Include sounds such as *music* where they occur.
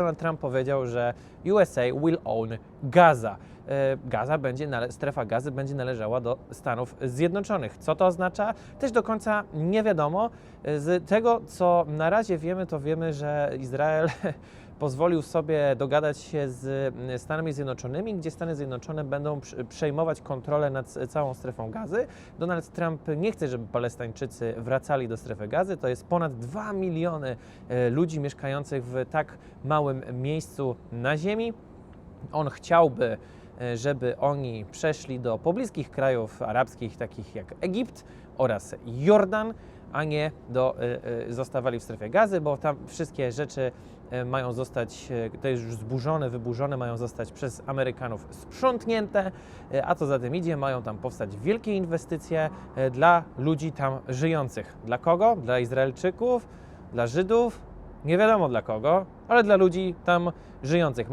Donald Trump powiedział, że USA will own Gaza. E, Gaza będzie, strefa gazy będzie należała do Stanów Zjednoczonych. Co to oznacza? Też do końca nie wiadomo. E, Z tego, co na razie wiemy, to wiemy, że Izrael *laughs* pozwolił sobie dogadać się z Stanami Zjednoczonymi, gdzie Stany Zjednoczone będą przejmować kontrolę nad całą strefą gazy. Donald Trump nie chce, żeby Palestańczycy wracali do strefy gazy. To jest ponad 2 miliony e, ludzi mieszkających w tak małym miejscu na ziemi. On chciałby, żeby oni przeszli do pobliskich krajów arabskich, takich jak Egipt oraz Jordan, a nie do, e, e, zostawali w strefie gazy, bo tam wszystkie rzeczy e, mają zostać, e, to jest już zburzone, wyburzone, mają zostać przez Amerykanów sprzątnięte, e, a co za tym idzie, mają tam powstać wielkie inwestycje e, dla ludzi tam żyjących. Dla kogo? Dla Izraelczyków? Dla Żydów? Nie wiadomo dla kogo, ale dla ludzi tam żyjących.